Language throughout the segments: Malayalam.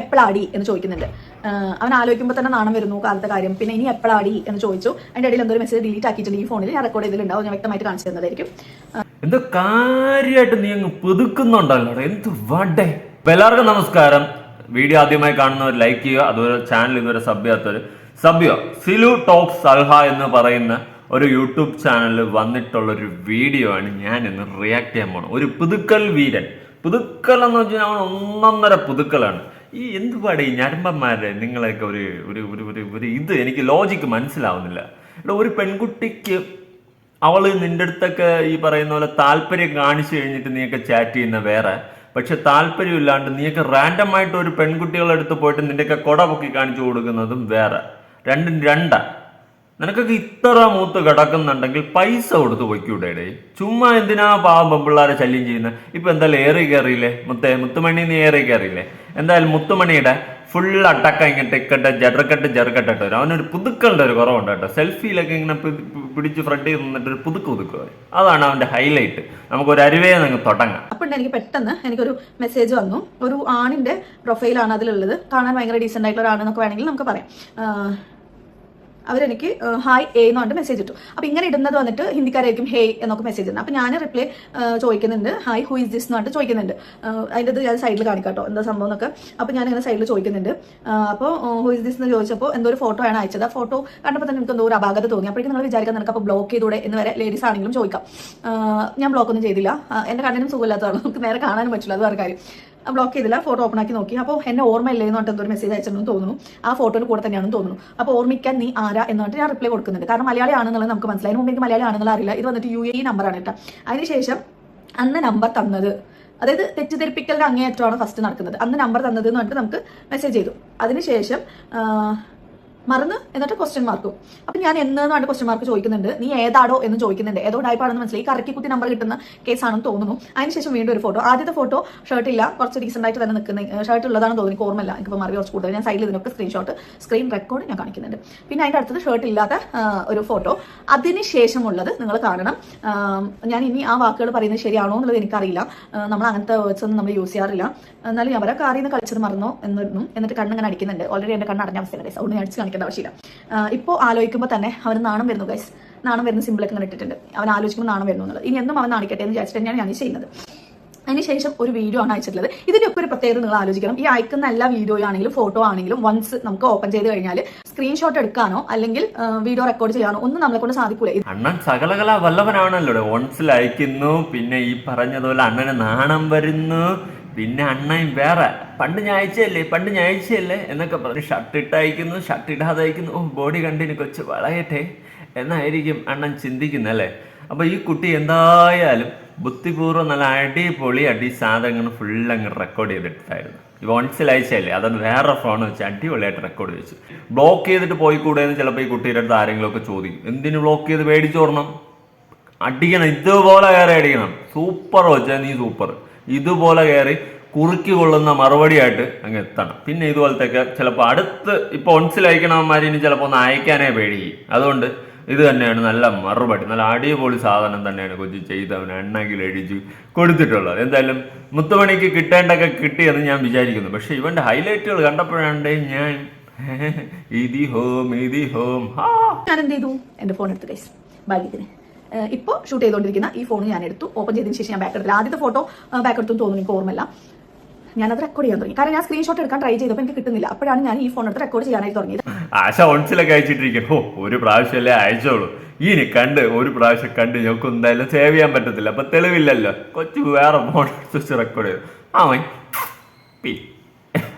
എപ്പോഴാടി എന്ന് ചോദിക്കുന്നുണ്ട്. അവൻ ആലോചിക്കുമ്പോൾ തന്നെ നാണം വരുന്നു കാലത്തെ കാര്യം. പിന്നെ ഇനി എപ്പളാടി എന്ന് ചോദിച്ചു. അതിന്റെ ഇടയിൽ എന്തൊരു മെസ്സേജ് ഡിലീറ്റ് ആക്കിയിട്ടുണ്ട് ഈ ഫോണിൽ ഞാൻ റെക്കോർഡ് ചെയ്തിട്ടുണ്ടാവും. ഞാൻ വ്യക്തമായിട്ട് കാണിച്ചു തന്നതായിരിക്കും എന്തോ കാര്യമായിട്ട് നീ അങ്ങ് പുതുക്കുന്നുണ്ടല്ലോ എന്ത് വടേ. എല്ലാവർക്കും നമസ്കാരം. വീഡിയോ ആദ്യമായി കാണുന്നവർ ലൈക്ക് ചെയ്യുക. അതുപോലെ ചാനൽ ഇതുവരെ സബ് ചെയ്യാത്തവർ സബ് ചെയ്യുക. സിലു ടോക്സ് സൽഹ എന്ന് പറയുന്ന ഒരു യൂട്യൂബ് ചാനലിൽ വന്നിട്ടുള്ള ഒരു വീഡിയോ ആണ് ഞാൻ ഇന്ന് റിയാക്ട് ചെയ്യാൻ പോണത്. ഒരു പുതുക്കൽ വീരൻ. പുതുക്കൽ എന്ന് വെച്ചാൽ അവൻ ഒന്നൊന്നര പുതുക്കലാണ്. ഈ എന്തുപാടെ ഈ ഞരമ്പന്മാരെ നിങ്ങളെയൊക്കെ ഒരു ഒരു ഒരു ഒരു ഒരു ഇത് എനിക്ക് ലോജിക്ക് മനസ്സിലാവുന്നില്ല. ഇവിടെ ഒരു പെൺകുട്ടിക്ക് അവൾ നിന്റെ അടുത്തൊക്കെ ഈ പറയുന്ന പോലെ താല്പര്യം കാണിച്ചു കഴിഞ്ഞിട്ട് നീയൊക്കെ ചാറ്റ് ചെയ്യുന്ന വേറെ. പക്ഷെ താല്പര്യമില്ലാണ്ട് നീയൊക്കെ റാൻഡം ആയിട്ട് ഒരു പെൺകുട്ടികളെടുത്ത് പോയിട്ട് നിന്റെയൊക്കെ കൊട പൊക്കി കാണിച്ചു കൊടുക്കുന്നതും വേറെ. രണ്ടും രണ്ടാ. നിനക്കൊക്കെ ഇത്ര മൂത്ത് കിടക്കുന്നുണ്ടെങ്കിൽ പൈസ കൊടുത്ത് പൊയ്ക്കൂടെ ചുമ്മാ എന്തിനാ പാവം പെമ്പിള്ളാരെ ശല്യം ചെയ്യുന്നത് ഇപ്പൊ എന്തായാലും ഏറി കയറിയില്ലേ മുത്തേ മുത്തുമണി നീ ഏറി കയറിയില്ലേ എന്തായാലും മുത്തുമണിയുടെ ഫുൾ അട്ടക്ക ഇങ്ങോട്ട് ഇക്കട്ടെ ജടർക്കട്ട് ജെറുക്കട്ടെ വരും. അവനൊരു പുതുക്കളുടെ ഒരു കുറവുണ്ട് കേട്ടോ. സെൽഫിയിലൊക്കെ ഇങ്ങനെ പിടിച്ച് ഫ്രണ്ടിൽ നിന്നിട്ട് ഒരു പുതുക്ക് പുതുക്കുക അതാണ് അവന്റെ ഹൈലൈറ്റ് നമുക്ക് ഒരു അരുവേ നിങ്ങൾ തുടങ്ങാം. അപ്പൊ എനിക്ക് പെട്ടെന്ന് എനിക്കൊരു മെസ്സേജ് വന്നു. ഒരു ആണിന്റെ പ്രൊഫൈലാണ് അതിലുള്ളത്. കാണാൻ ഭയങ്കര ഡീസെന്റ് ആയിട്ടുള്ള ഒരാണെന്നൊക്കെ വേണമെങ്കിൽ നമുക്ക് പറയാം. അവരെനിക്ക് ഹായ് ഏ എന്ന് പറഞ്ഞിട്ട് മെസ്സേജ് ഇട്ടു. അപ്പൊ ഇങ്ങനെ ഇടുന്നത് വന്നിട്ട് ഹിന്ദിക്കാരായിരിക്കും ഹേ എന്നൊക്കെ മെസ്സേജ് ഇടുന്നത്. അപ്പൊ ഞാൻ റിപ്ലൈ ചോദിക്കുന്നുണ്ട് ഹായ് ഹു ഇസ് ദിസ് എന്ന് പറഞ്ഞിട്ട് ചോദിക്കുന്നുണ്ട്. അതിന്റെ ഞാൻ സൈഡിൽ കാണിക്കാട്ടോ എന്താ സംഭവം എന്നൊക്കെ. അപ്പൊ ഞാൻ ഇങ്ങനെ സൈഡിൽ ചോദിക്കുന്നുണ്ട്. അപ്പോൾ ഹു ഇസ് ദിസ് എന്ന് ചോദിച്ചപ്പോൾ എന്തോ ഒരു ഫോട്ടോ ആണ് അയച്ചത്. ആ ഫോട്ടോ കണ്ടപ്പോൾ തന്നെ എനിക്ക് എന്തോ ഒരു അപാകത തോന്നി. അപ്പോഴേക്കും നിങ്ങൾ വിചാരിക്കാൻ നിനക്ക് അപ്പോൾ ബ്ലോക്ക് ചെയ്തൂടെ എന്ന് വരെ ലേഡീസ് ആണെങ്കിലും ചോദിക്കാം. ഞാൻ ബ്ലോക്ക് ഒന്നും ചെയ്തില്ല. എന്റെ കണ്ണിനും സുഖമില്ലാത്തതാണ്. നമുക്ക് നേരെ കാണാനും പറ്റില്ല. അത് വേറെ കാര്യം. ബ്ലോക്ക് ചെയ്തില്ല. ഫോട്ടോ ഓപ്പൺ ആക്കി നോക്കി. അപ്പോൾ എന്നെ ഓർമ്മയില്ലേ എന്ന് പറഞ്ഞിട്ട് ഒരു മെസ്സേജ് അയച്ചിട്ടുണ്ടെന്ന് തോന്നുന്നു. ആ ഫോട്ടോയിൽ കൂടെ തന്നെയാണെന്ന് തോന്നുന്നു. അപ്പോൾ ഓർമ്മിക്കാൻ നീ ആരാ എന്ന് പറഞ്ഞിട്ട് ഞാൻ റിപ്ലൈ കൊടുക്കുന്നുണ്ട്. കാരണം മലയാളി ആണെന്നുള്ളത് നമുക്ക് മനസ്സിലായി. മുമ്പ് എനിക്ക് മലയാളി ആണെന്നുള്ള അറിയില്ല. ഇത് വന്നിട്ട് യു എ നമ്പറാണ് കേട്ടോ. അതിനുശേഷം അന്ന് നമ്പർ തന്നത്. അതായത് തെറ്റിദ്ധരിപ്പിക്കലിന്റെ അങ്ങേയറ്റമാണ് ഫസ്റ്റ് നടക്കുന്നത്. അന്ന് നമ്പർ തന്നത് എന്ന് പറഞ്ഞിട്ട് നമുക്ക് മെസ്സേജ് ചെയ്തു. അതിനുശേഷം മറന്ന് എന്നിട്ട് ക്വസ്റ്റ്യൻ മാർക്കും അപ്പൊ ഞാൻ പറഞ്ഞിട്ട് ക്വസ്റ്റ്യൻ മാർക്ക് ചോദിക്കുന്നുണ്ട്. നീ ഏതാടോ എന്ന് ചോദിക്കുന്നുണ്ട്. ഏതോ ടൈപ്പാണെന്ന് മനസ്സിലായി. കറക്കി കുത്തി നമ്പർ കിട്ടുന്ന കേസാണെന്ന് തോന്നുന്നു. അതിനുശേഷം വീണ്ടും ഒരു ഫോട്ടോ ആദ്യത്തെ ഫോട്ടോ ഷർട്ട് ഇല്ല. കുറച്ച് ഡീസെന്റ് ആയിട്ട് തന്നെ നിൽക്കുന്ന ഷർട്ട് ഉള്ളതാണെന്ന് തോന്നുന്നു. ഓർമ്മയില്ല. എനിക്ക് മറിയ കുറച്ച് കൂടുതൽ. ഞാൻ സൈഡിൽ ഇതിനൊക്കെ സ്ക്രീൻഷോട്ട് സ്ക്രീൻ റെക്കോർഡ് ഞാൻ കാണിക്കുന്നുണ്ട്. പിന്നെ അതിന്റെ അടുത്തത് ഷർട്ട് ഇല്ലാത്ത ഒരു ഫോട്ടോ അതിനുശേഷമുള്ളത് നിങ്ങൾ കാണണം. ഞാൻ ഇനി ആ വാക്കുകൾ പറയുന്നത് ശരിയാണോ എന്നുള്ളത് എനിക്കറിയില്ല. നമ്മൾ അങ്ങനത്തെ വേർഡ്സ് ഒന്നും നമ്മൾ യൂസ് ചെയ്യാറില്ല. എന്നാലും ഞാൻ പറയാം കാറിന്ന് കളിച്ചത് മറന്നോ എന്നിരുന്നു എന്നിട്ട് കണ്ണിങ്ങനെ അടിക്കുന്നുണ്ട്. ഓൾറെഡി എന്റെ കണ്ണ് അടഞ്ഞ അവസ്ഥയാണ് അതുകൊണ്ട് ഞാൻ അടിച്ച് കാണിക്കേണ്ട ആവശ്യമില്ല. ഇപ്പോൾ ആലോചിക്കുമ്പോൾ തന്നെ അവന് നാണം വരുന്നു ഗൈസ് നാണം വരുന്ന സിമ്പിളൊക്കെ ഇങ്ങനെ ഇട്ടിട്ടുണ്ട്. അവൻ ആലോചിക്കുമ്പോൾ നാണം വരുന്നു എന്നുള്ളത്. ഇനി എന്നും അവൻ നാണിക്കട്ടെ എന്ന് വിചാരിച്ചിട്ട് തന്നെയാണ് ഞാൻ ചെയ്യുന്നത്. അതിനുശേഷം ഒരു വീഡിയോ ആണ് അയച്ചിട്ടുള്ളത്. ഇതിനൊക്കെ ഒരു പ്രത്യേകത നിങ്ങൾ ആലോചിക്കണം. ഈ അയക്കുന്ന എല്ലാ വീഡിയോ ആണെങ്കിലും ഫോട്ടോ ആണെങ്കിലും വൺസ് നമുക്ക് ഓപ്പൺ ചെയ്ത് കഴിഞ്ഞാൽ സ്ക്രീൻഷോട്ട് എടുക്കാനോ അല്ലെങ്കിൽ വീഡിയോ റെക്കോർഡ് ചെയ്യാനോ ഒന്നും നമ്മളെ കൊണ്ട് സാധിക്കൂല. അണ്ണൻ സകലകല വല്ലവനാണല്ലോ വൺസ് അയക്കുന്നു പിന്നെ ഈ പറഞ്ഞതുപോലെ അണ്ണന് നാണം വരുന്നു പിന്നെ അണ്ണൻ വേറെ പണ്ട് ഞായച്ചല്ലേ പണ്ട് ഞായച്ചല്ലേ എന്നൊക്കെ പറഞ്ഞ് ഷർട്ട് ഇട്ടയക്കുന്നു ഷർട്ട് ഇടാതെ അയക്കുന്നു ഓ ബോഡി കണ്ടിന് കൊച്ചു വളയട്ടെ എന്നായിരിക്കും അണ്ണൻ ചിന്തിക്കുന്നത് അല്ലേ? അപ്പൊ ഈ കുട്ടി എന്തായാലും ബുദ്ധിപൂർവം നല്ല അടിപൊളി അടി സാധനങ്ങൾ ഫുൾ അങ്ങ് റെക്കോർഡ് ചെയ്തിട്ടായിരുന്നു ഓൺസിൽ അയച്ചല്ലേ അത് വേറെ ഫോൺ വെച്ച് അടിപൊളിയായിട്ട് റെക്കോർഡ് വെച്ചു. ബ്ലോക്ക് ചെയ്തിട്ട് പോയി കൂടെ എന്ന് ചിലപ്പോൾ ഈ കുട്ടിയുടെ അടുത്ത് ആരെങ്കിലും ഒക്കെ ചോദിക്കും. എന്തിനു ബ്ലോക്ക് ചെയ്ത് മേടിച്ചോടണം അടിക്കണം ഇതുപോലെ കയറി അടിക്കണം. സൂപ്പർ വെച്ചാൽ നീ സൂപ്പർ ഇതുപോലെ കയറി കുറുക്കി കൊള്ളുന്ന മറുപടിയായിട്ട് അങ്ങ് എത്തണം. പിന്നെ ഇതുപോലത്തെയൊക്കെ ചിലപ്പോൾ അടുത്ത് ഇപ്പോൾ ഒൺസിൽ അയക്കണവന്മാർ ഇനി ചിലപ്പോൾ ഒന്ന് അയക്കാനേ പേടിക്കും അതുകൊണ്ട് ഇത് തന്നെയാണ് നല്ല മറുപടി. നല്ല അടിപൊളി സാധനം തന്നെയാണ് കൊച്ചി ചെയ്തവൻ എണ്ണകിൽ എഴുതി കൊടുത്തിട്ടുള്ളത്. എന്തായാലും മുത്തുമണിക്ക് കിട്ടേണ്ടൊക്കെ കിട്ടിയെന്ന് ഞാൻ വിചാരിക്കുന്നു. പക്ഷെ ഇവന്റെ ഹൈലൈറ്റുകൾ കണ്ടപ്പോഴാണ്ട് ഞാൻ ഇതി ഹോം ഇതി ഹോം. ഞാൻ എന്ത് ചെയ്തു എന്റെ ഫോൺ എടുത്ത് ഗൈസ് ഭാഗ്യത്തിന് ഇപ്പോൾ ഷൂട്ട് ചെയ്തുകൊണ്ടിരിക്കുന്ന ഈ ഫോൺ ഞാൻ എടുത്തു ഓപ്പൺ ചെയ്തതിന് ശേഷം ഞാൻ ബാക്ക് എടുത്തില്ല ആദ്യത്തെ ഫോട്ടോ ബാക്ക് എടുത്തു തോന്നുന്നു എനിക്ക് ഓർമ്മയില്ല. ഞാനത് റെക്കോർഡ് ചെയ്യാൻ തുടങ്ങി. കാരണം ഞാൻ സ്ക്രീൻഷോട്ട് എടുക്കാൻ ട്രൈ ചെയ്തപ്പോൾ എനിക്ക് കിട്ടുന്നില്ല. അപ്പോഴാണ് ഞാൻ ഈ ഫോൺ എടുത്ത് റെക്കോർഡ് ചെയ്യാനായി തുടങ്ങിയത്. ആശ ഒൺസിലൊക്കെ അയച്ചിട്ടിരിക്കും. ഓ ഒരു പ്രാവശ്യമല്ലേ അയച്ചോളൂ. ഇനി കണ്ട് ഒരു പ്രാവശ്യം കണ്ട് ഞങ്ങൾക്ക് എന്തായാലും സേവ് ചെയ്യാൻ പറ്റത്തില്ല. അപ്പൊ തെളിവില്ലല്ലോ. കൊച്ചു വേറെ ഫോൺ എടുത്ത് റെക്കോർഡ് ചെയ്തു. അവൻ പി.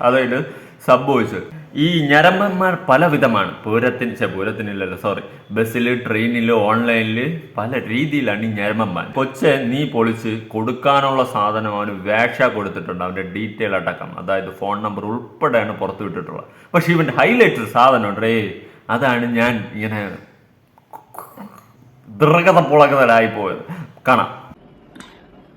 അതായത് സംഭവിച്ചത്. ഈ ഞരമ്പന്മാർ പല വിധമാണ് പൂരത്തിന് ചെ പൂരത്തിനില്ലല്ലോ സോറി ബസ്സിൽ ട്രെയിനിൽ ഓൺലൈനിൽ പല രീതിയിലാണ് ഈ ഞരമ്പന്മാർ. കൊച്ചെ നീ പൊളിച്ച് കൊടുക്കാനുള്ള സാധനം അവന് വേക്ഷ കൊടുത്തിട്ടുണ്ട്. അവന്റെ ഡീറ്റെയിൽ അടക്കം. അതായത് ഫോൺ നമ്പർ ഉൾപ്പെടെയാണ് പുറത്തു വിട്ടിട്ടുള്ളത്. പക്ഷെ ഇവന്റെ ഹൈലൈറ്റ് സാധനം ഉണ്ടേ അതാണ് ഞാൻ ഇങ്ങനെ ദൃഗത പുളകതരായി പോയത്. കാണാം.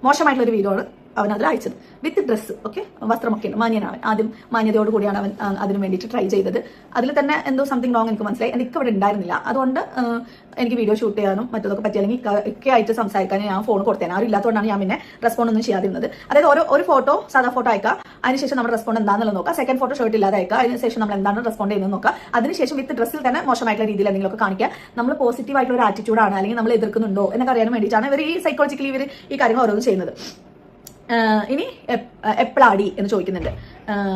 മോശമായിട്ടുള്ള ഒരു വീഡിയോ ആണ്. അവൻ അതിൽ അയച്ചത് വിത്ത് ഡ്രസ്സ് ഓക്കെ? വസ്ത്രമൊക്കെ ഉണ്ട്. മാന്യനാവൻ ആദ്യം മാന്യതയോട് കൂടിയാണ് അവൻ അതിനു വേണ്ടിയിട്ട് ട്രൈ ചെയ്തത്. അതിൽ തന്നെ എന്തോ സംതിങ് റോങ് എനിക്ക് മനസ്സിലായി. എനിക്ക് അവിടെ ഉണ്ടായിരുന്നില്ല. അതുകൊണ്ട് എനിക്ക് വീഡിയോ ഷൂട്ട് ചെയ്യാനും മറ്റതൊക്കെ പറ്റി അല്ലെങ്കിൽ ഒക്കെ ആയിട്ട് സംസാരിക്കാനും ഞാൻ ഫോൺ കൊടുത്തേനെ. ആരും ഇല്ലാത്തതുകൊണ്ടാണ് ഞാൻ പിന്നെ റെസ്പോണ്ട് ഒന്നും ചെയ്യാതിരുന്നത്. അതായത് ഓരോ ഒരു ഫോട്ടോ സാധാ ഫോട്ടോ അയക്കുക അതിനുശേഷം നമ്മുടെ റെസ്പോണ്ട് എന്താണെന്നുള്ളത് നോക്കുക സെക്കൻഡ് ഫോട്ടോ ഷർട്ട് ഇല്ലാതെ അയക്കുക അതിനുശേഷം നമ്മൾ എന്താണ് റെസ്പോണ്ട് ചെയ്യുന്നത് നോക്കുക അതിനുശേഷം വിത്ത് ഡ്രസ്സിൽ തന്നെ മോശമായിട്ടുള്ള രീതിയിൽ എന്തെങ്കിലുമൊക്കെ കാണിക്കുക നമ്മൾ പോസിറ്റീവ് ആയിട്ടുള്ള ഒരു ആറ്റിറ്റ്യൂഡാണ് അല്ലെങ്കിൽ നമ്മൾ എതിർക്കുന്നുണ്ടോ എന്നൊക്കെ അറിയാൻ വേണ്ടിയിട്ടാണ് ഇവർ ഈ സൈക്കോളജിക്കലി ഇവർ ഈ കാര്യങ്ങൾ ഓരോന്നും ചെയ്യുന്നത്. ഇനി എപ്പോഴാടി എന്ന് ചോദിക്കുന്നുണ്ട്.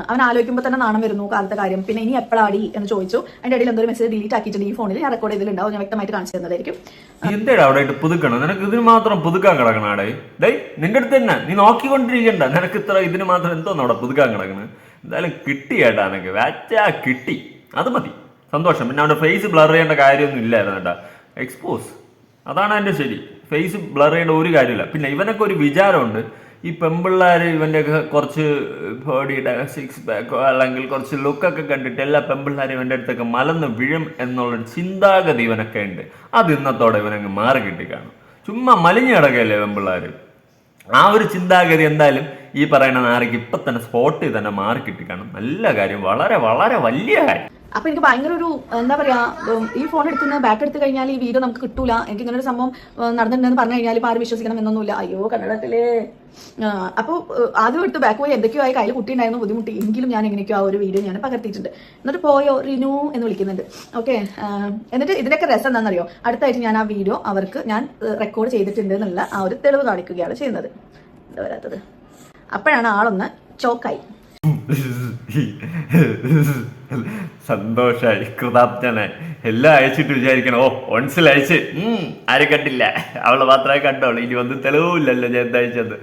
അവൻ ആലോചിക്കുമ്പോൾ തന്നെ നാണം വരുന്നു കാലത്തെ കാര്യം. പിന്നെ ഇനി എപ്പോഴാടി എന്ന് ചോദിച്ചു. അതിന്റെ ഇടയിൽ എന്തോ ഒരു മെസ്സേജ് ഡിലീറ്റ് ആക്കിയിട്ടുണ്ട് ഈ ഫോണിൽ ഞാൻ റെക്കോർഡ് ചെയ്തിട്ടുണ്ടാവും. ഞാൻ വ്യക്തമായിട്ട് കാണിച്ചു തന്നതായിരിക്കും. എന്തേടാ അവിടെ ഇട്ട് പുതുക്കണം? നിനക്ക് ഇതിന് മാത്രം പുതുക്കാൻ കിടക്കണാടേ ഡേ നിന്റെ അടുത്ത് തന്നെ. നീ നോക്കിക്കൊണ്ടിരിക്കണ്ട. നിനക്ക് ഇത്ര ഇതിന് മാത്രം എന്തോന്ന് അവിടെ പുതുക്കാൻ കിടക്കണം? എന്തായാലും കിട്ടി ഏട്ടാ നിനക്ക്. വാച്ചാ കിട്ടി. അത് മതി. സന്തോഷം. പിന്നെ അവന്റെ ഫേസ് ബ്ലർ ചെയ്യേണ്ട കാര്യമൊന്നും ഇല്ലായിരുന്നു കേട്ടാ. എക്സ്പോസ് അതാണ് അതിന്റെ ശരി. ഫേസ് ബ്ലർ ചെയ്യേണ്ട ഒരു കാര്യമില്ല. പിന്നെ ഇവനൊക്കെ ഒരു വിചാരമുണ്ട്. ഈ പെമ്പിള്ളേർ ഇവന്റെ ഒക്കെ കുറച്ച് ബോഡിയുടെ സിക്സ് പാക്കോ അല്ലെങ്കിൽ കുറച്ച് ലുക്കൊക്കെ കണ്ടിട്ട് എല്ലാ പെമ്പിള്ളേരും ഇവന്റെ അടുത്തൊക്കെ മലന്ന് വിഴും എന്നുള്ള ചിന്താഗതി ഇവനൊക്കെ ഉണ്ട്. അത് ഇന്നത്തോടെ ഇവനങ്ങ് മാറി കിട്ടി കാണും ചുമ്മാ മലിഞ്ഞു കിടക്കല്ലേ പെമ്പിള്ളേർ ആ ഒരു ചിന്താഗതി എന്തായാലും ഈ പറയുന്ന നാരയ്ക്ക് ഇപ്പം തന്നെ സ്പോട്ടിൽ തന്നെ മാറി കിട്ടി കാണും നല്ല കാര്യം. വളരെ വളരെ വലിയ കാര്യം. അപ്പൊ എനിക്ക് ഭയങ്കര ഒരു എന്താ പറയാ ഈ ഫോൺ എടുക്കുന്ന ബാക്ക് എടുത്തു കഴിഞ്ഞാൽ ഈ വീഡിയോ നമുക്ക് കിട്ടൂല. എനിക്ക് ഇങ്ങനെ ഒരു സംഭവം നടന്നിട്ടുണ്ടെന്ന് പറഞ്ഞു കഴിഞ്ഞാൽ ഇപ്പൊ ആരും വിശ്വസിക്കണം എന്നൊന്നുമില്ല. അയ്യോ കന്നഡത്തിലേ അപ്പോൾ ആദ്യം എടുത്ത് ബാക്ക് പോയി എന്തൊക്കെയോ ആയി കയ്യിൽ കുട്ടി ഉണ്ടായിരുന്നു ബുദ്ധിമുട്ടി. എങ്കിലും ഞാൻ എങ്ങനെയൊക്കെയോ ആ ഒരു വീഡിയോ ഞാൻ പകർത്തിയിട്ടുണ്ട്. എന്നിട്ട് പോയോ റിനു എന്ന് വിളിക്കുന്നുണ്ട്. ഓക്കെ എന്നിട്ട് ഇതിനൊക്കെ രസം എന്താണെന്നറിയോ? അടുത്തായിട്ട് ഞാൻ ആ വീഡിയോ അവർക്ക് ഞാൻ റെക്കോർഡ് ചെയ്തിട്ടുണ്ട് എന്നുള്ള ആ ഒരു തെളിവ് കാണിക്കുകയാണ് ചെയ്യുന്നത്. എന്താ വരാത്തത്? അപ്പോഴാണ് ആളൊന്ന് ചോക്കായി സന്തോഷായി കൃതാപ്തനായി എല്ലാം അയച്ചിട്ട് വിചാരിക്കണം. ഓ ഒൺസിൽ അയച്ച് ആരെ കണ്ടില്ല. അവളെ മാത്രമേ കണ്ടോളൂ ഇനി വന്ന് തെളിവില്ലല്ലോ ഞാൻ അയച്ചത്.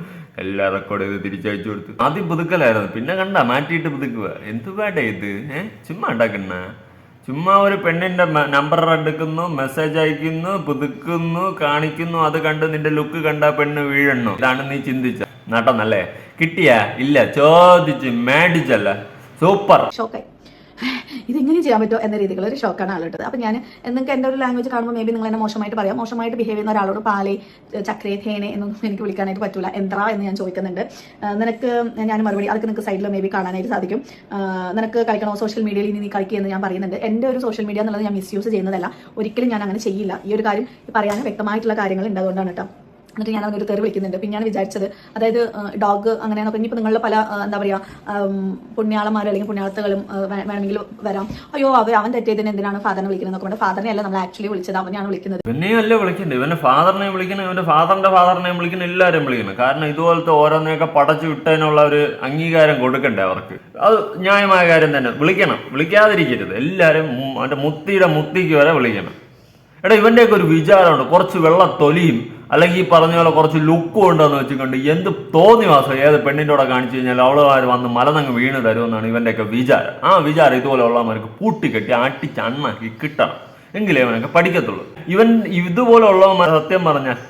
എല്ലാം റെക്കോർഡ് ചെയ്ത് തിരിച്ചയച്ചു കൊടുത്തു. ആദ്യം പുതുക്കലായിരുന്നു. പിന്നെ കണ്ട മാറ്റിയിട്ട് പുതുക്കുക. എന്ത് വേണ്ട ഇത്? ഏഹ് ചുമ്മാ ഉണ്ടാക്കണ. ചുമ്മാ ഒരു പെണ്ണിന്റെ നമ്പർ എടുക്കുന്നു മെസ്സേജ് അയക്കുന്നു പുതുക്കുന്നു കാണിക്കുന്നു. അത് കണ്ട് നിന്റെ ലുക്ക് കണ്ട പെണ്ണ് വീഴണു? ഇതാണ് നീ ചിന്തിച്ച. നട്ടന്നല്ലേ കിട്ടിയ? ഇല്ല ചോദിച്ച് മേടിച്ചല്ല. സൂപ്പർ. ഷോക്കായി. ഇതെങ്ങനെ ചെയ്യാൻ പറ്റുമോ എന്ന രീതിയിലുള്ള ഒരു ഷോക്കാണ് ആളിട്ടത് അപ്പം ഞാൻ നിങ്ങൾക്ക് എന്റെ ഒരു ലാംഗ്വേജ് കാണുമ്പോൾ മേ ബി നിങ്ങൾ എന്നെ മോശമായിട്ട് പറയാം. മോശമായിട്ട് ബിഹേവ് ചെയ്യുന്ന ഒരാളോട് പാലേ ചക്രേ ധേനെ എന്നൊന്നും എനിക്ക് വിളിക്കാനായിട്ട് പറ്റൂല. എന്ത്ര എന്ന് ഞാൻ ചോദിക്കുന്നുണ്ട്. നിനക്ക് ഞാൻ മറുപടി അതൊക്കെ നിങ്ങൾക്ക് സൈഡിൽ മേ ബി കാണാനായിട്ട് സാധിക്കും. നിനക്ക് കളിക്കണോ? സോഷ്യൽ മീഡിയയിൽ ഇനി നീ കളിക്കുകയെന്ന് ഞാൻ പറയുന്നുണ്ട്. എന്റെ ഒരു സോഷ്യൽ മീഡിയ എന്നുള്ളത് ഞാൻ മിസ്യൂസ് ചെയ്യുന്നതല്ല. ഒരിക്കലും ഞാൻ അങ്ങനെ ചെയ്യില്ല. ഈ ഒരു കാര്യം പറയാൻ വ്യക്തമായിട്ടുള്ള കാര്യങ്ങൾ ഉണ്ട് അതുകൊണ്ടാണ് കേട്ടോ. എന്നിട്ട് ഞാൻ അവനൊരു തെറി വിളിക്കുന്നുണ്ട്. പിന്നെ ഞാൻ വിചാരിച്ചത്. അതായത് ഡോഗ് അങ്ങനെയാണോ. നോക്കാം ഇനിയിപ്പോൾ നിങ്ങളുടെ പല എന്താ പറയുക പുണ്യാളന്മാരും അല്ലെങ്കിൽ പുണ്യാളത്തുകളും വേണമെങ്കിൽ വരാം. അയ്യോ അവർ അവൻ തെറ്റിയതിന് എന്തിനാണ് ഫാദറിനെ വിളിക്കുന്നത് നോക്കുമ്പോൾ ഫാദറിനെ അല്ല നമ്മൾ ആക്ച്വലി വിളിച്ചത്. അവനെയാണ് വിളിക്കുന്നത്. പിന്നെയല്ലേ വിളിക്കണ്ടേ ഇവന്റെ ഫാദറിനെ വിളിക്കുന്നത് ഇവന്റെ ഫാദറിന്റെ ഫാദറിനെ വിളിക്കുന്ന എല്ലാവരും വിളിക്കുന്നത്. കാരണം ഇതുപോലത്തെ ഓരോന്നിനൊക്കെ പടച്ചു വിട്ടതിനുള്ള ഒരു അംഗീകാരം കൊടുക്കണ്ടേ അവർക്ക്? അത് ന്യായമായ കാര്യം തന്നെ. വിളിക്കണം. വിളിക്കാതിരിക്കരുത്. എല്ലാവരും അവന്റെ മുത്തിയുടെ മുത്തിക്ക് വരെ വിളിക്കണം. എടാ ഇവന്റെയൊക്കെ ഒരു വിചാരമുണ്ട്. കുറച്ച് വെള്ള തൊലിയും അല്ലെങ്കിൽ ഈ പറഞ്ഞ പോലെ കുറച്ച് ലുക്കും ഉണ്ടെന്ന് വെച്ചിട്ടുണ്ട്. എന്ത് തോന്നി മാസം ഏത് പെണ്ണിന്റെ കൂടെ കാണിച്ചു കഴിഞ്ഞാൽ അവളുമാർ വന്ന് മലനങ്ങ് വീണ് തരുമെന്നാണ് ഇവന്റെയൊക്കെ വിചാരം. ആ വിചാരം ഇതുപോലെയുള്ളവന്മാർക്ക് പൂട്ടിക്കെട്ടി അട്ടിച്ച് അണ്ണാക്കി കിട്ടണം. എങ്കിലേ അവനൊക്കെ പഠിക്കത്തുള്ളൂ. ഇവൻ ഇതുപോലെ ഉള്ളവന്മാർ സത്യം പറഞ്ഞാൽ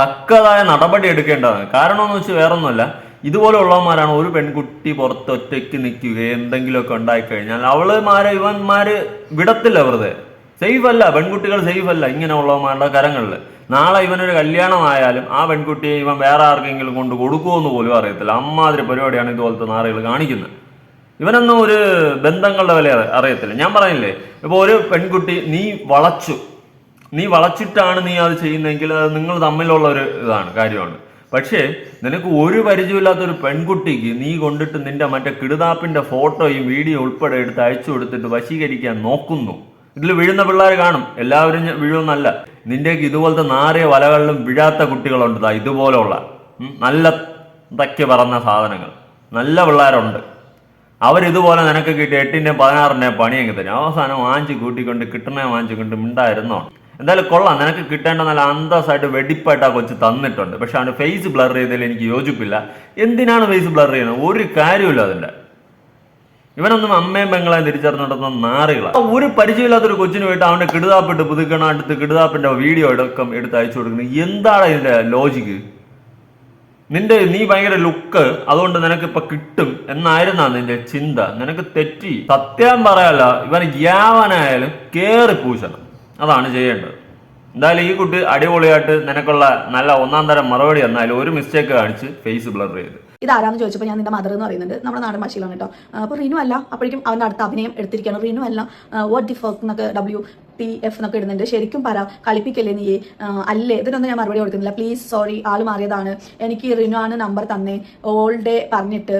തക്കതായ നടപടി എടുക്കേണ്ടതാണ്. കാരണമെന്ന് വെച്ചാൽ വേറൊന്നുമല്ല. ഇതുപോലെ ഉള്ളവന്മാരാണ് ഒരു പെൺകുട്ടി പുറത്ത് ഒറ്റയ്ക്ക് നിൽക്കുക എന്തെങ്കിലുമൊക്കെ ഉണ്ടായിക്കഴിഞ്ഞാൽ അവളുമാരെ ഇവന്മാര് വിടത്തില്ല വെറുതെ. സേഫ് അല്ല പെൺകുട്ടികൾ സേഫ് അല്ല ഇങ്ങനെയുള്ളവന്മാരുടെ കരങ്ങളിൽ നാളെ ഇവനൊരു കല്യാണമായാലും ആ പെൺകുട്ടിയെ ഇവൻ വേറെ ആർക്കെങ്കിലും കൊണ്ട് കൊടുക്കുമെന്ന് പോലും അറിയത്തില്ല. അമ്മാതിരി പരിപാടിയാണ് ഇതുപോലത്തെ നാറുകൾ കാണിക്കുന്നത്. ഇവനൊന്നും ഒരു ബന്ധങ്ങളുടെ വില അറി- അറിയത്തില്ല. ഞാൻ പറഞ്ഞില്ലേ ഇപ്പൊ ഒരു പെൺകുട്ടി നീ വളച്ചു. നീ വളച്ചിട്ടാണ് നീ അത് ചെയ്യുന്നതെങ്കിൽ അത് നിങ്ങൾ തമ്മിലുള്ള ഒരു ഇതാണ് കാര്യമാണ്. പക്ഷേ നിനക്ക് ഒരു പരിചയമില്ലാത്ത ഒരു പെൺകുട്ടിക്ക് നീ കൊണ്ടിട്ട് നിന്റെ മറ്റേ കിടുതാപ്പിന്റെ ഫോട്ടോയും വീഡിയോ ഉൾപ്പെടെ എടുത്ത് അയച്ചു കൊടുത്തിട്ട് വശീകരിക്കാൻ നോക്കുന്നു. ഇതിൽ വീഴുന്ന പിള്ളേർ കാണും. എല്ലാവരും വീഴുമെന്നല്ല. നിന്റെയൊക്കെ ഇതുപോലത്തെ നാറിയ വലകളിലും വീഴാത്ത കുട്ടികളുണ്ട് ഇതുപോലെയുള്ള നല്ല തക്കി പറഞ്ഞ സാധനങ്ങൾ. നല്ല പിള്ളേരുണ്ട്. അവരിതുപോലെ നിനക്ക് കിട്ടി എട്ടിന്റെയും പതിനാറിന്റെയും പണിയെങ്കിൽ തരും അവസാനം വാങ്ങിച്ച് കൂട്ടിക്കൊണ്ട് കിട്ടണേ വാങ്ങിച്ചുകൊണ്ട് മിണ്ടായിരുന്നോ? എന്തായാലും കൊള്ളാം. നിനക്ക് കിട്ടേണ്ട നല്ല അന്തസ്സായിട്ട് വെടിപ്പായിട്ട് ആ കൊച്ച് തന്നിട്ടുണ്ട്. പക്ഷെ അവന്റെ ഫേസ് ബ്ലർ ചെയ്തതിൽ എനിക്ക് യോജിപ്പില്ല. എന്തിനാണ് ഫേസ് ബ്ലർ ചെയ്യുന്നത്? ഒരു കാര്യമില്ല അതിന്റെ ഇവനൊന്നും അമ്മയും പെങ്ങളെയും തിരിച്ചറിഞ്ഞിട്ടുന്ന നാറികളാണ് ഒരു പരിചയമില്ലാത്തൊരു കൊച്ചിന് പോയിട്ട് അവന്റെ കിടുതാപ്പിട്ട് പുതുക്കണ അടുത്ത് കിടുതാപ്പിന്റെ വീഡിയോ എടുക്കം എടുത്ത് അയച്ചു കൊടുക്കുന്നത് എന്താണ് ഇതിന്റെ ലോജിക്ക് നിന്റെ നീ ഭയങ്കര ലുക്ക് അതുകൊണ്ട് നിനക്ക് ഇപ്പൊ കിട്ടും എന്നായിരുന്നാ നിന്റെ ചിന്ത. നിനക്ക് തെറ്റി. സത്യം പറയാല ഇവൻ യാവനായാലും കേറി പൂശണം. അതാണ് ചെയ്യേണ്ടത്. എന്തായാലും ഈ കുട്ടി അടിപൊളിയായിട്ട് നിനക്കുള്ള നല്ല ഒന്നാം തരം മറുപടി എന്നാലും ഒരു മിസ്റ്റേക്ക് കാണിച്ച് ഫേസ് ബ്ലർ ചെയ്ത്. ഇതാരാന്ന് ചോദിച്ചപ്പോൾ ഞാൻ നിന്റെ മദർ എന്ന് പറയുന്നുണ്ട്. നമ്മുടെ നാടൻ ഭാഷയിലാണ് കേട്ടോ. അപ്പോൾ റിനു അല്ല അപ്പോഴേക്കും അവന്റെ അടുത്ത അഭിനയം എടുത്തിരിക്കുകയാണ്. റിനു അല്ല വാട്ട് ദി ഫോക്ക് എന്നൊക്കെ ഡബ്ല്യു ടി എഫ് എന്നൊക്കെ ഇടുന്നുണ്ട്. ശരിക്കും പറ കളിപ്പിക്കല്ലേ നീ? അല്ലേ? ഇതിനൊന്നും ഞാൻ മറുപടി കൊടുക്കുന്നില്ല പ്ലീസ് സോറി ആൾ മാറിയതാണ്. എനിക്ക് റിനു ആണ് നമ്പർ തന്നെ. ഓൾ ഡേ പറഞ്ഞിട്ട്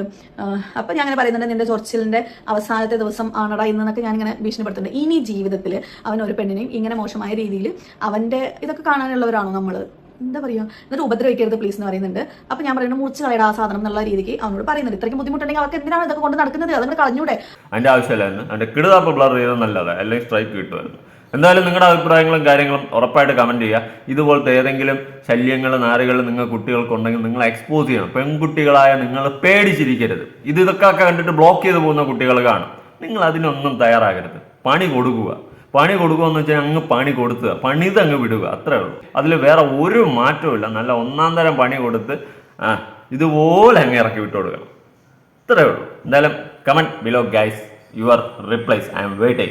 അപ്പം ഞാൻ അങ്ങനെ പറയുന്നുണ്ട്. നിന്റെ ചൊറിച്ചിലിന്റെ അവസാനത്തെ ദിവസം ആണടാ ഇന്നൊക്കെ ഞാൻ ഇങ്ങനെ ഭീഷണിപ്പെടുത്തുന്നുണ്ട്. ഇനി ജീവിതത്തിൽ അവൻ ഒരു പെണ്ണിനെയും ഇങ്ങനെ മോശമായ രീതിയിൽ അവന്റെ ഇതൊക്കെ കാണാനുള്ളവരാണോ നമ്മൾ എന്താ പറയുക എന്നിട്ട് ഉപദ്രവിക്കരുത് പ്ലീസ് എന്ന് പറയുന്നുണ്ട്. അപ്പൊ ഞാൻ പറയുന്നത് മുറിച്ച് കളയുടെ ആ സാധനം എന്നുള്ള രീതിക്ക് അവനോട് പറയുന്നുണ്ട്. ഇത്രയ്ക്ക് ബുദ്ധിമുട്ടുണ്ടെങ്കിൽ അവർക്ക് എന്തിനാണ് ഇതൊക്കെ കൊണ്ട് നടക്കുന്നത്? അതങ്ങനെ കളഞ്ഞൂടെ. അതിന്റെ ആവശ്യമില്ലായിരുന്നു അതിന്റെ കിടുതാപ്പ് ബ്ലർ ചെയ്തത് നല്ലതാണ് അല്ലെങ്കിൽ സ്ട്രൈക്ക് കിട്ടുമായിരുന്നു. എന്തായാലും നിങ്ങളുടെ അഭിപ്രായങ്ങളും കാര്യങ്ങളും ഉറപ്പായിട്ട് കമന്റ് ചെയ്യുക. ഇതുപോലത്തെ ഏതെങ്കിലും ശല്യങ്ങൾ നാരുകൾ നിങ്ങൾ കുട്ടികൾക്കുണ്ടെങ്കിൽ നിങ്ങൾ എക്സ്പോസ് ചെയ്യണം. പെൺകുട്ടികളായ നിങ്ങൾ പേടിച്ചിരിക്കരുത്. ഇത് ഇതൊക്കെ കണ്ടിട്ട് ബ്ലോക്ക് ചെയ്ത് പോകുന്ന കുട്ടികൾ കാണും. നിങ്ങൾ അതിനൊന്നും തയ്യാറാകരുത്. പണി കൊടുക്കുക. പണി കൊടുക്കുക എന്ന് വെച്ചാൽ അങ്ങ് പണി കൊടുത്തുക പണിത് അങ്ങ് വിടുക. അത്രേ ഉള്ളൂ. അതിൽ വേറെ ഒരു മാറ്റവും നല്ല ഒന്നാം തരം പണി കൊടുത്ത് ആ ഇതുപോലെ അങ്ങ് ഇറക്കി വിട്ടു കൊടുക്കണം. ഇത്രേ ഉള്ളൂ. എന്തായാലും comment below guys your replies I'm waiting